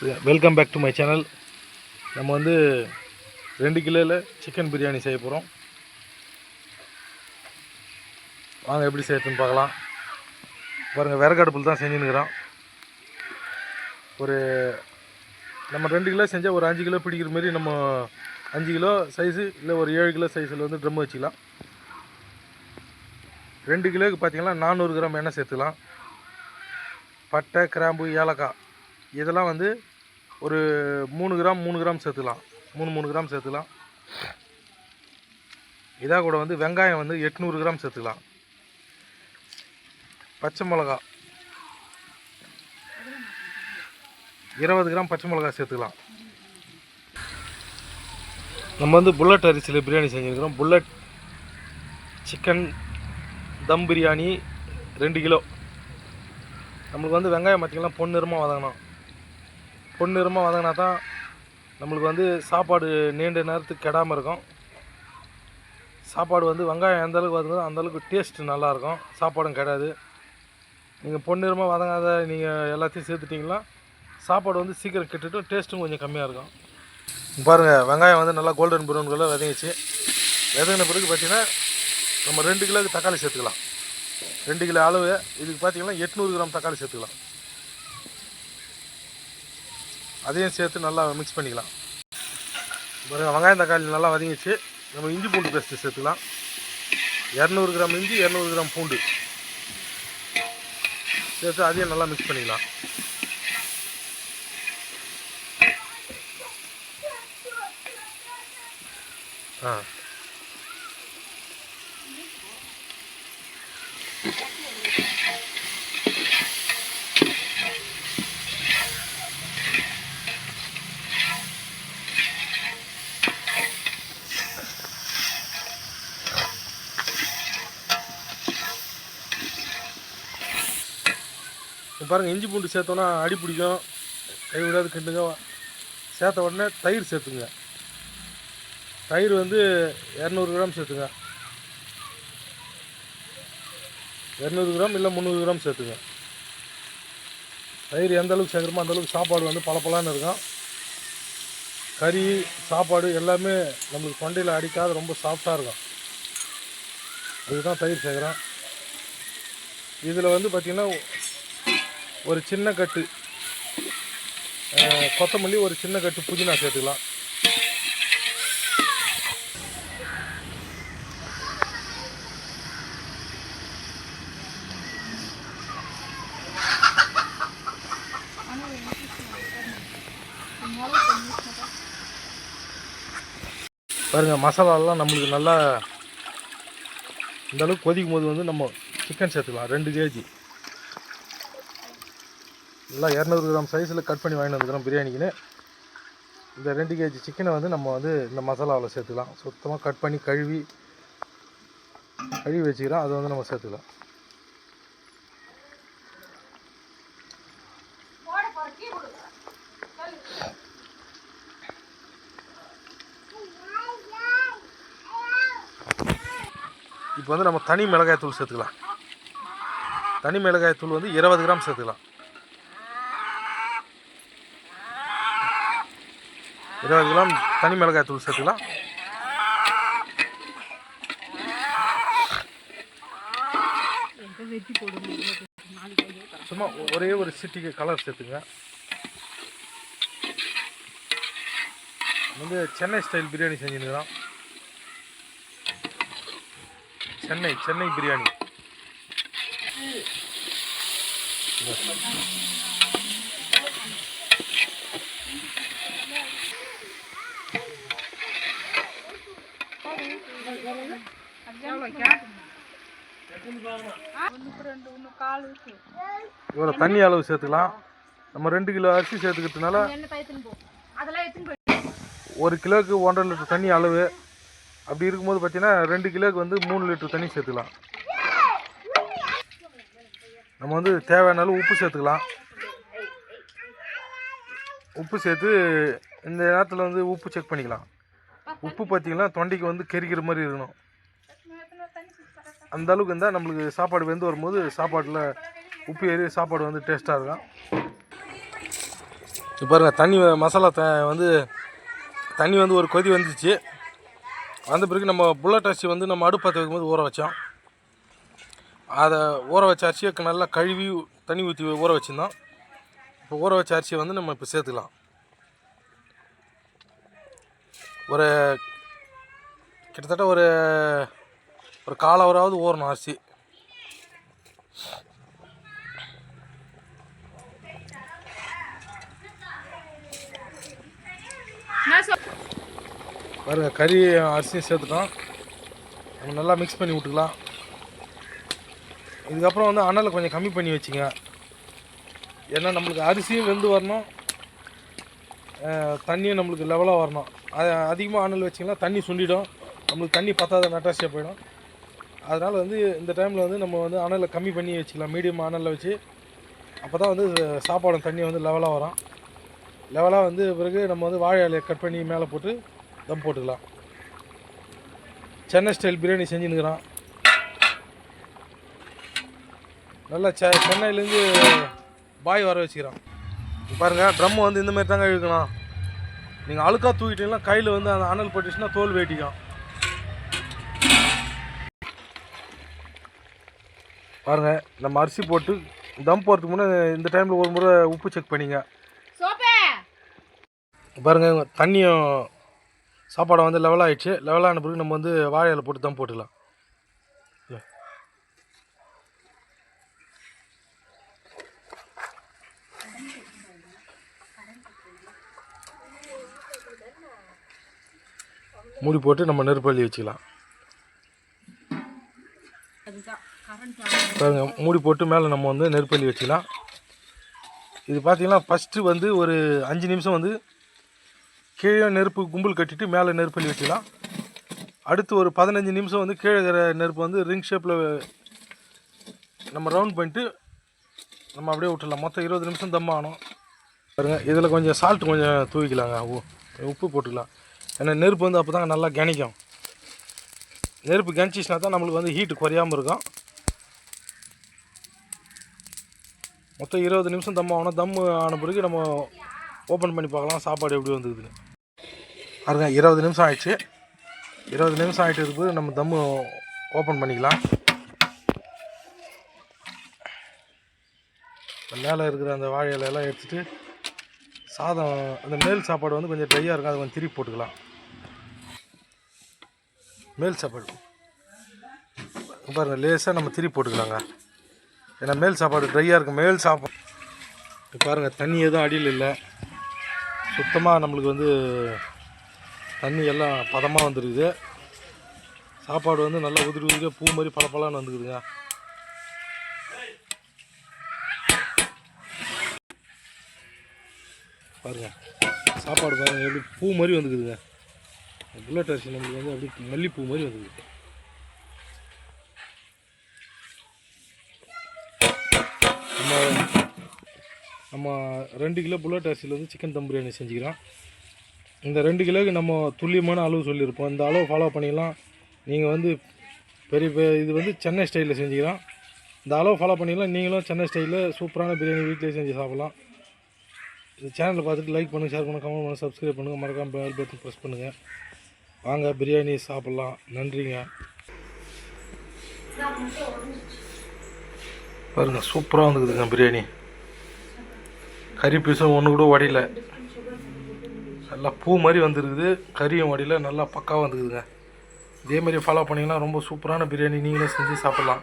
Welcome back to my channel நம்ம வந்து ரெண்டு கிலோவில் சிக்கன் பிரியாணி செய்ய போகிறோம் வாங்க எப்படி செய்யறதுன்னு பார்க்கலாம். பாருங்கள் விறகு அடுப்பில் தான் செஞ்சுன்னுக்கிறோம் ஒரு நம்ம ரெண்டு கிலோ செஞ்சால் ஒரு அஞ்சு கிலோ பிடிக்கிற மாதிரி நம்ம அஞ்சு கிலோ சைஸு இல்லை ஒரு ஏழு கிலோ சைஸில் வந்து ட்ரம் வச்சுக்கலாம். ரெண்டு கிலோவுக்கு பார்த்தீங்கன்னா நானூறு கிராம் எண்ணெய் சேர்த்துக்கலாம். பட்டை கிராம்பு ஏலக்காய். இதெல்லாம் வந்து ஒரு மூணு கிராம் மூணு கிராம் சேர்த்துக்கலாம். மூணு மூணு கிராம் சேர்த்துக்கலாம். இதாக கூட வந்து வெங்காயம் வந்து எட்நூறு கிராம் சேர்த்துக்கலாம். பச்சை மிளகா இருபது கிராம் பச்சை மிளகா சேர்த்துக்கலாம். நம்ம வந்து புல்லட் அரிசியில் பிரியாணி செஞ்சுருக்கிறோம். புல்லட் சிக்கன் தம் பிரியாணி ரெண்டு கிலோ. நம்மளுக்கு வந்து வெங்காயம் பார்த்திங்கன்னா பொன்னிறமாக வதங்கணும். பொன்னிறமாக வதங்கினா தான் நம்மளுக்கு வந்து சாப்பாடு நீண்ட நேரத்துக்கு கெடாமல் இருக்கும். சாப்பாடு வந்து வெங்காயம் எந்த அளவுக்கு வதங்குதோ அந்தளவுக்கு டேஸ்ட்டு டேஸ்ட் நல்லாயிருக்கும். சாப்பாடும் கிடையாது நீங்கள் பொன்னிறமாக வதங்காத நீங்கள் எல்லாத்தையும் சேர்த்துட்டிங்கன்னா சாப்பாடு வந்து சீக்கிரம் கெட்டுட்டும் டேஸ்ட்டும் கொஞ்சம் கம்மியாக இருக்கும். பாருங்கள் வெங்காயம் வந்து நல்லா கோல்டன் ப்ரௌன் கலர் வதங்கிச்சு வதங்கின பிறகு பார்த்தீங்கன்னா நம்ம ரெண்டு கிலோவுக்கு தக்காளி சேர்த்துக்கலாம். ரெண்டு கிலோ அளவு இதுக்கு பார்த்தீங்கன்னா எட்நூறு கிராம் தக்காளி சேர்த்துக்கலாம். அதையும் சேர்த்து நல்லா மிக்ஸ் பண்ணிக்கலாம். வெங்காயம் தக்காளி நல்லா வதங்கிச்சு நம்ம இஞ்சி பூண்டு பேஸ்ட்டு சேர்த்துக்கலாம். இரநூறு கிராம் இஞ்சி இரநூறு கிராம் பூண்டு. சேர்த்து அதையும் நல்லா மிக்ஸ் பண்ணிக்கலாம். ஆ. பாருங்கள் இஞ்சி பூண்டு சேர்த்தோன்னா அடி பிடிக்கும். கை விடாது கிண்டுங்க சேர்த்த உடனே தயிர் சேர்த்துங்க. தயிர் வந்து இரநூறு கிராம் சேர்த்துங்க. இரநூறு கிராம் இல்லை முந்நூறு கிராம் சேர்த்துங்க. தயிர் எந்த அளவுக்கு சேர்க்குறமோ அந்தளவுக்கு சாப்பாடு வந்து பளபளன்னு இருக்கும். கறி சாப்பாடு எல்லாமே நம்மளுக்கு தொண்டையில் அடிக்காத ரொம்ப சாஃப்டாக இருக்கும். அதுதான் தயிர் சேர்க்குறோம் இதில் வந்து பார்த்திங்கன்னா ஒரு சின்ன கட்டு. கொத்தமல்லி ஒரு சின்ன கட்டு புதினா சேர்த்துக்கலாம். பாருங்க மசாலாலாம் நம்மளுக்கு நல்லா இந்த அளவுக்கு கொதிக்கும் போது வந்து நம்ம சிக்கன் சேர்த்துக்கலாம். ரெண்டு கேஜி நல்லா இரநூறு கிராம் சைஸில் கட் பண்ணி வாங்கிட்டு வந்துக்கிறோம் பிரியாணிக்குன்னு. இந்த ரெண்டு கேஜி சிக்கனை வந்து நம்ம வந்து இந்த மசாலாவில் சேர்த்துக்கலாம். சுத்தமாக கட் பண்ணி கழுவி கழுவி வச்சுக்கிறோம். அதை வந்து நம்ம சேர்த்துக்கலாம். இப்போ வந்து நம்ம தனி மிளகாய் தூள் சேர்த்துக்கலாம். தனி மிளகாய் தூள் வந்து இருபது கிராம் சேர்த்துக்கலாம். இருபது கிராம் தனி மிளகாய் தூள் சேர்த்துக்கலாம். சும்மா ஒரே ஒரு சிட்டிக்கு கலர் சேர்த்துங்க. வந்து சென்னை ஸ்டைல் பிரியாணி செஞ்சுருக்கிறோம் சென்னை சென்னை பிரியாணி. இவ்வளோ தண்ணி அளவு சேர்த்துக்கலாம். நம்ம ரெண்டு கிலோ அரிசி சேர்த்துக்கிறதுனால ஒரு கிலோவுக்கு ஒன்றரை லிட்டர் தண்ணி அளவு. அப்படி இருக்கும்போது பார்த்தீங்கன்னா ரெண்டு கிலோவுக்கு வந்து மூணு லிட்டர் தண்ணி சேர்த்துக்கலாம். நம்ம வந்து தேவையான அளவு உப்பு சேர்த்துக்கலாம். உப்பு சேர்த்து இந்த நேரத்தில் வந்து உப்பு செக் பண்ணிக்கலாம். உப்பு பார்த்தீங்கன்னா தொண்டைக்கு வந்து கெரிக்கிற மாதிரி இருக்கணும். அந்த அளவுக்கு இருந்தால் நம்மளுக்கு சாப்பாடு வெந்து வரும்போது சாப்பாட்டில் உப்பு ஏறி சாப்பாடு வந்து டேஸ்ட்டாக இருக்கும். இப்போ பாருங்கள் தண்ணி மசாலா த வந்து தண்ணி வந்து ஒரு கொதி வந்துச்சு. வந்த பிறகு நம்ம புல்லட் அரிசி வந்து நம்ம அடுப்பு பற்ற வைக்கும்போது ஊற வச்சோம். அதை ஊற வச்ச அரிசியை நல்லா கழுவி தண்ணி ஊற்றி ஊற வச்சுருந்தோம். இப்போ ஊற வச்ச அரிசியை வந்து நம்ம இப்போ சேர்த்துக்கலாம். ஒரு கிட்டத்தட்ட ஒரு ஒரு கால் ஹவராவது ஊறணும் அரிசி பாருங்கள் கறி அரிசியும் சேர்த்துட்டோம். நம்ம நல்லா மிக்ஸ் பண்ணி விட்டுக்கலாம். இதுக்கப்புறம் வந்து அனலை கொஞ்சம் கம்மி பண்ணி வச்சுங்க. ஏன்னா நம்மளுக்கு அரிசியும் வெந்து வரணும். தண்ணியும் நம்மளுக்கு லெவலாக வரணும். அது அதிகமாக அனல் வச்சிங்கன்னா தண்ணி சுண்டிடும். நம்மளுக்கு தண்ணி பத்தாத நட்டாசியாக போயிடும். அதனால் வந்து இந்த டைமில் வந்து நம்ம வந்து அனலை கம்மி பண்ணி வச்சுக்கலாம். மீடியம் அனலில் வச்சு. அப்போ தான் வந்து சாப்பாடும் தண்ணி வந்து லெவலாக வரும். லெவலாக வந்து பிறகு நம்ம வந்து வாழை இலையை கட் பண்ணி மேலே போட்டு தம் போட்டுக்கலாம். சென்னை ஸ்டைல் பிரியாணி செஞ்சுன்னுக்குறான். நல்லா செ சென்னையிலேருந்து பாய் வர வச்சுக்கிறான். பாருங்கள் பாருங்க ட்ரம் வந்து இந்த மாதிரி தாங்க இழுக்கணும். நீங்கள் அழுக்காக தூக்கிட்டீங்கன்னா கையில் வந்து அந்த அனல் போட்டுச்சுன்னா தோல் வேட்டிக்கும். பாருங்க நம்ம அரிசி போட்டு தம் போகிறதுக்கு முன்னே இந்த டைமில் ஒரு முறை உப்பு செக் பண்ணிங்க. சோப்பே! பாருங்க இவங்க தண்ணியும் சாப்பாடை வந்து லெவல் ஆயிடுச்சு. லெவலான பிறகு நம்ம வந்து வாழை இலை போட்டு தம் போட்டுக்கலாம். மூடி போட்டு நம்ம நெருப்பள்ளி வச்சுக்கலாம். பாருங்கள் மூடி போட்டு மேலே நம்ம வந்து நெருப்பள்ளி வச்சுக்கலாம். இது பார்த்திங்கன்னா ஃபஸ்ட்டு வந்து ஒரு அஞ்சு நிமிஷம் வந்து கீழே நெருப்பு கும்பல் கட்டிட்டு மேலே நெருப்பள்ளி வச்சுக்கலாம். அடுத்து ஒரு பதினஞ்சு நிமிஷம் வந்து கீழே இருக்கிற நெருப்பு வந்து ரிங் ஷேப்பில் நம்ம ரவுண்ட் பண்ணிட்டு நம்ம அப்படியே விட்டுடலாம். மொத்தம் இருபது நிமிஷம் தம் ஆகணும். பாருங்கள் இதில் கொஞ்சம் சால்ட் கொஞ்சம் தூவிக்கலாங்க. உ- உப்பு போட்டுக்கலாம். ஏன்னா நெருப்பு வந்து அப்போ தான் நல்லா கணிக்கும். நெருப்பு கணிச்சிச்சுனா தான் நம்மளுக்கு வந்து ஹீட்டு குறையாமல் இருக்கும். மொத்தம் இருபது நிமிஷம் தம் ஆகணும் தம் ஆன பிறகு நம்ம ஓப்பன் பண்ணி பார்க்கலாம் சாப்பாடு எப்படி வந்துக்குதுன்னு அதுங்க இருபது நிமிஷம் ஆயிடுச்சு. இருபது நிமிஷம் ஆகிட்டு இருக்குது. நம்ம தம்மு ஓப்பன் பண்ணிக்கலாம். மேலே இருக்கிற அந்த வாழை இலையெல்லாம் எடுத்துட்டு சாதம் அந்த மேல் சாப்பாடு வந்து கொஞ்சம் ட்ரையாக இருக்கும் அதை கொஞ்சம் திருப்பி போட்டுக்கலாம். மேல் சாப்பாடு. பாருங்கள் லேசாக நம்ம திருப்பி போட்டுக்கலாங்க. ஏன்னா மேல் சாப்பாடு ட்ரையாக இருக்கும். மேல் சாப்பாடு பாருங்கள் தண்ணி எதுவும் அடியில் இல்லை. சுத்தமாக நம்மளுக்கு வந்து தண்ணி எல்லாம் பதமாக வந்துருக்குது. சாப்பாடு வந்து நல்லா உதிரி உதிரியாக பூ மாதிரி பளபளன்னு வந்துக்குதுங்க. பாருங்கள் சாப்பாடு பாருங்கள் எப்படி பூ மாதிரி வந்துக்குதுங்க. புல்லட் அரிசி நம்மளுக்கு வந்து அப்படியே மல்லிப்பூ மாதிரி வந்துக்குது. நம்ம நம்ம ரெண்டு கிலோ புல்லட் அரிசியில் வந்து சிக்கன் தம் பிரியாணி செஞ்சுக்கிறோம். இந்த ரெண்டு கிலோவுக்கு நம்ம துல்லியமான அளவு சொல்லியிருப்போம். இந்த அளவு ஃபாலோ பண்ணிக்கலாம் நீங்கள் வந்து பெரிய இது வந்து சென்னை ஸ்டைலில் செஞ்சுக்கிறோம் இந்த அளவு ஃபாலோ பண்ணிக்கலாம் நீங்களும் சென்னை ஸ்டைலில் சூப்பரான பிரியாணி வீட்டிலே செஞ்சு சாப்பிட்லாம். இந்த சேனலை பார்த்துட்டு லைக் பண்ணுங்கள் ஷேர் பண்ணுங்கள் கமெண்ட் பண்ணுங்கள் சப்ஸ்கிரைப் பண்ணுங்கள் மறக்காமல் பெல் பட்டன் ப்ரெஸ் பண்ணுங்கள் வாங்க பிரியாணி சாப்பிட்லாம். நன்றிங்க. பாருங்கள் சூப்பராக வந்துக்குதுங்க பிரியாணி. கறி பீஸும் ஒன்று கூட உடையல நல்லா பூ மாதிரி வந்துருக்குது. கறியும் உடையல நல்லா பக்காவாக வந்துக்குதுங்க. இதே மாதிரி ஃபாலோ பண்ணிங்கன்னா ரொம்ப சூப்பரான பிரியாணி நீங்களே செஞ்சு சாப்பிட்லாம்.